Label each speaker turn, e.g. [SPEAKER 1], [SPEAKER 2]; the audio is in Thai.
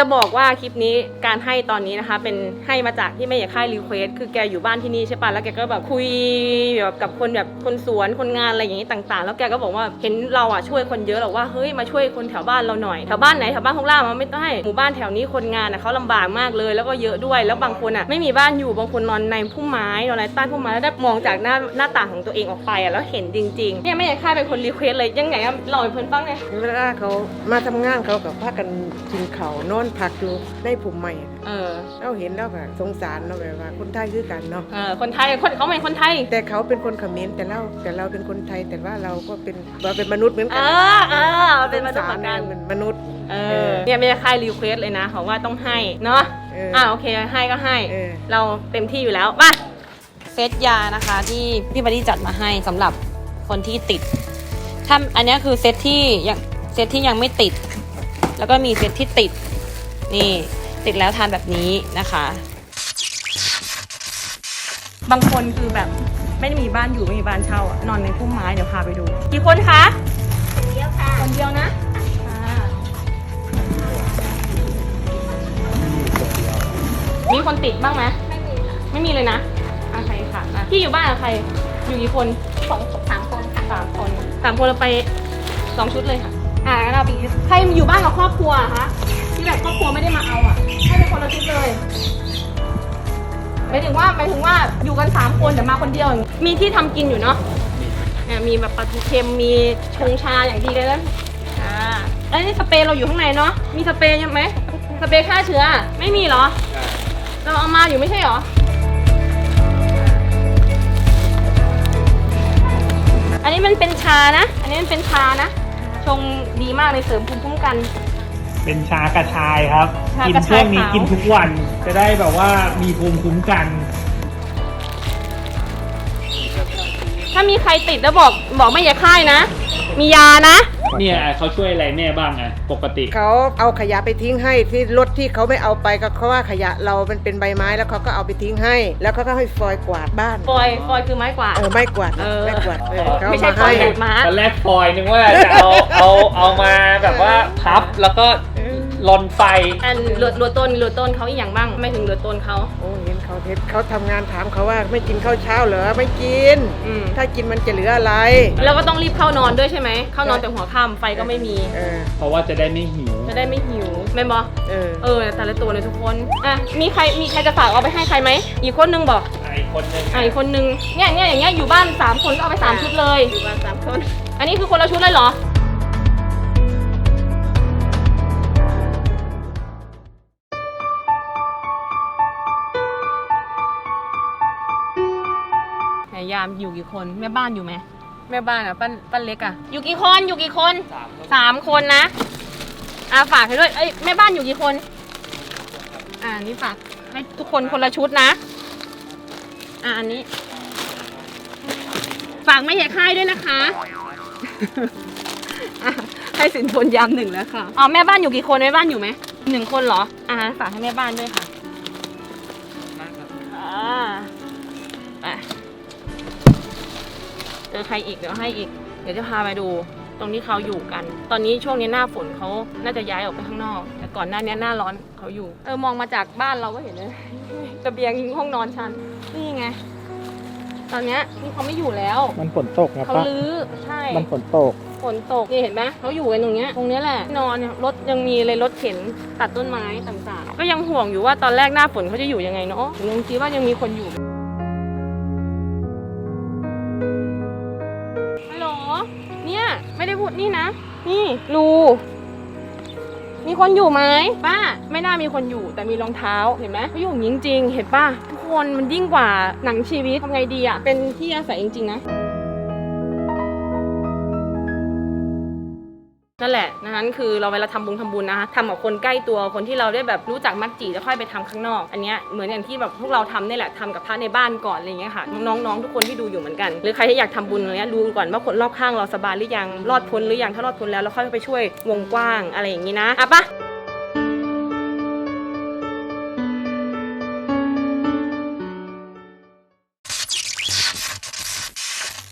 [SPEAKER 1] จะบอกว่าคลิปนี้การให้ตอนนี้นะคะ เป็นให้มาจากที่แม่ใหญ่ค่ายรีเควสคือแกอยู่บ้านที่นี่ใช่ปะแล้วแกก็แบบคุยแบบกับคนแบบคนสวนคนงานอะไรอย่างนี้ต่างๆ แล้วแกก็บอกว่าเห็นเราอะช่วยคนเยอะหรอกว่าเฮ้ยมาช่วยคนแถวบ้านเราหน่อยแถวบ้านไหนแถวบ้านของเรามันไม่ได้หมู่บ้านแถวนี้คนงานอะเขาลำบากมากเลยแล้วก็เยอะด้วยแล้วบางคนอะไม่มีบ้านอยู่บางคนนอนในพุ่มไม้นอนในใต้พุ่มไม้แล้วได้มองจากหน้าหน้าต่างของตัวเองออกไปอะแล้วเห็นจริงๆเนี่ยแม่ใหญ่ค่ายเป็นคนรีเควสเลยยังไงอะเล่าให้เพื่อนฟังเลย
[SPEAKER 2] เวลาเขามาทำงานเขากับพากันกินเขานอนพักอยู่ในผมใหม่อะ
[SPEAKER 1] เออ
[SPEAKER 2] เราเห็นแล้วแบบสงสารเนาะแบบว่า คนไทยคือกันเนาะ
[SPEAKER 1] เออคนไทยคนเขาเป็นคนไทย
[SPEAKER 2] แต่เขาเป็นคนเขมรแต่เราแต่เราเป็นคนไทยแต่ว่าเราก็เป็นเราเป็นมนุษย์เหมือน
[SPEAKER 1] เอ
[SPEAKER 2] กั
[SPEAKER 1] อเออเป็นมาตร
[SPEAKER 2] สง
[SPEAKER 1] ฐาน
[SPEAKER 2] ส
[SPEAKER 1] การ
[SPEAKER 2] เป็นมนุษย์
[SPEAKER 1] เออเนี่ยไม่ได้ค่ายรีเควสเลยนะเขาว่าต้องให้เนาะ
[SPEAKER 2] เออ
[SPEAKER 1] อ่าโอเคให้ก็ให้
[SPEAKER 2] เออ
[SPEAKER 1] เราเต็มที่อยู่แล้วมาเซตยานะคะที่พี่บัดดี้จัดมาให้สำหรับคนที่ติดถ้าอันเนี้ยคือเซตที่ยังเซตที่ยังไม่ติด แล้วก็มีเซตที่ติด นี่ติดแล้วทานแบบนี้นะคะ บางคนคือแบบไม่ได้มีบ้านอยู่ไม่มีบ้านเช่าอะนอนในพุ่มไม้เดี๋ยวพาไปดู กี่คนคะคนเดียวค่ะคนเดียวนะอ่ามีคนติดบ้างไหมไม่มีไม่มีเลยนะอะใครค่ะอะพี่อยู่บ้านกับใคร อยู่กี่คนสองสามคนค่ะสามคนสามคนเราไปสองชุดเลยค่ะ อ่างั้นเราไปอีกใครอยู่บ้านกับครอบครัวอะคะ ที่แบบครอบครัวไม่ได้มาเอาอะให้เป็นคนละชุดเลยหมายถึงว่าหมายถึงว่าอยู่กันสามคนแต่มาคนเดียวอย่างงี้มีที่ทำกินอยู่เนาะเนี่ยมีแบบปลาทูเค็มมีชงชาอย่างดีเลยนะอ่าแล้วนี่สเปรย์เราอยู่ข้างในเนาะมีสเปรย์ยังไหมสเปรย์ฆ่าเชื้อไม่มีเหรอ เราเอามาอยู่ไม่ใช่เหรอ อันนี้มันเป็นชานะ อันนี้มันเป็นชานะ ชงดีมากเลยเสริมภูมิคุ้มกัน
[SPEAKER 3] เป็นชากระชายครับ
[SPEAKER 1] ชา
[SPEAKER 3] กิ
[SPEAKER 1] กระชาย
[SPEAKER 3] ช่วงนี้
[SPEAKER 1] ขาว
[SPEAKER 3] กินทุกวันจะได้แบบว่ามีภูมิคุ้มกัน
[SPEAKER 1] ถ้ามีใครติดแล้วบอกบอกไม่อย่าค่ายนะ มียานะ
[SPEAKER 3] เนี่ยเขาช่วยอะไรแม่บ้างอะปกติ
[SPEAKER 2] เขาเอาขยะไปทิ้งให้ที่รถที่เขาไม่เอาไปก็เพราะว่าขยะเรามันเป็นใบไม้แล้วเขาก็เอาไปทิ้งให้ แล้วเขาก็ให้ฟอยกวาดบ้าน
[SPEAKER 1] ฟอยฟอยคือไม้กวาด
[SPEAKER 2] เออไม่กวาด
[SPEAKER 1] เออ
[SPEAKER 2] ไม่กวาดเออเขา
[SPEAKER 1] ไม่ใช่
[SPEAKER 2] มา
[SPEAKER 1] ฟอย
[SPEAKER 2] ให้
[SPEAKER 1] แบบม้า
[SPEAKER 3] ตอนแรกพลอยนึกว่าจะเอาเอาเอามาแบบว่าพับแล้วก็ ลนไฟ
[SPEAKER 1] อันเหลือเหลือต้นเหลือต้นเขาอีกอย่างบ้างไม่ถึงเหลือต้นเขา
[SPEAKER 2] โอ้เห็นเขาเห็นเขาทำงานถามเขาว่าไม่กินข้าวเช้าเหรอไม่กิน
[SPEAKER 1] อืม
[SPEAKER 2] ถ้ากินมันจะเหลืออะไร
[SPEAKER 1] แล้วก็ต้องรีบเข้านอนด้วยใช่ไหมเข้านอนแต่หัวค่ำไฟก็ไม่มี
[SPEAKER 2] เออ
[SPEAKER 3] เพราะว่าจะได้ไม่หิว
[SPEAKER 1] จะได้ไม่หิวแม่นบอ
[SPEAKER 2] เออ
[SPEAKER 1] เออ แต่ละตัวเลยทุกคนอะมีใครมีใครจะฝากเอาไปให้ใครไหมอีกคนนึงบอก
[SPEAKER 3] ไอคนหนึ่ง
[SPEAKER 1] อะอีกคนนึงเนี่ยเนี่ยอย่างเงี้ยอยู่บ้านสามคนก็เอาไปสามชุดเลย อยู่บ้านสามคน อันนี้คือคนละชุดเลยเหรอ ยายามอยู่กี่คนแม่บ้านอยู่ไหมแม่บ้านอะป้าป้าเล็กอะอยู่กี่คนอยู่กี่คน
[SPEAKER 3] สามคน
[SPEAKER 1] สามคนนะอ่าฝากให้ด้วยเอ้ยแม่บ้านอยู่กี่คน อ่านี่ฝากให้ทุกคนคนละชุดนะ อ่าอันนี้ ฝากไม่ใหญ่ค่ายด้วยนะคะอะให้สินบนยามหนึ่งแล้วค่ะอ๋อแม่บ้านอยู่กี่คนแม่บ้านอยู่ไหมหนึ่งคนเหรออ่าฝากให้แม่บ้านด้วยค่ะ เจอใครอีกเดี๋ยวให้อีก เดี๋ยวจะพาไปดู ตรงที่เขาอยู่กัน ตอนนี้ช่วงนี้หน้าฝนเขาน่าจะย้ายออกไปข้างนอก แต่ก่อนหน้านี้หน้าร้อนเขาอยู่ เออมองมาจากบ้านเราก็เห็นเลยระเบียงห้องนอนฉันนี่ไง ตอนเนี้ยนี่เขาไม่อยู่แล้ว
[SPEAKER 3] มันฝนตกนะ
[SPEAKER 1] เขา
[SPEAKER 3] ปะ
[SPEAKER 1] ลื้อใช่
[SPEAKER 3] มันฝนตก
[SPEAKER 1] ฝนตกนี่เห็นไหมเขาอยู่กันตรงเนี้ยตรงเนี้ยแหละนอนเนี่ยรถยังมีเลยรถเข็นตัดต้นไม้ต่างๆ ก็ยังห่วงอยู่ว่าตอนแรกหน้าฝนเขาจะอยู่ยังไงเนาะยังคิดว่ายังมีคนอยู่ฮัล เนี่ย ไม่ได้พูดนี่นะ นี่รูมีคนอยู่ไหมป้า ไม่น่ามีคนอยู่แต่มีรองเท้าเห็นไหมเขาอยู่จริงจริงเห็นป้าทุกคนมันยิ่งกว่าหนังชีวิตทำไงดีอะเป็นที่อาศัยจริงๆนะ นั่นแหละนั้นคือเราเวลาทำบุญทำบุญนะคะทำกับคนใกล้ตัวคนที่เราได้แบบรู้จักมักจีแล้วค่อยไปทำข้างนอก อันเนี้ยเหมือนอย่างที่แบบพวกเราทำนี่แหละทำกับพระในบ้านก่อนอะไรอย่างเงี้ยค่ะน้องๆทุกคนที่ดูอยู่เหมือนกัน หรือใครที่อยากทำบุญอะไรเงี้ยดูก่อนว่าคนรอบข้างเราสบายหรือยังรอดพ้นหรือยังถ้ารอดพ้นแล้วเราค่อยไปช่วยวงกว้างอะไรอย่างงี้นะอะปะ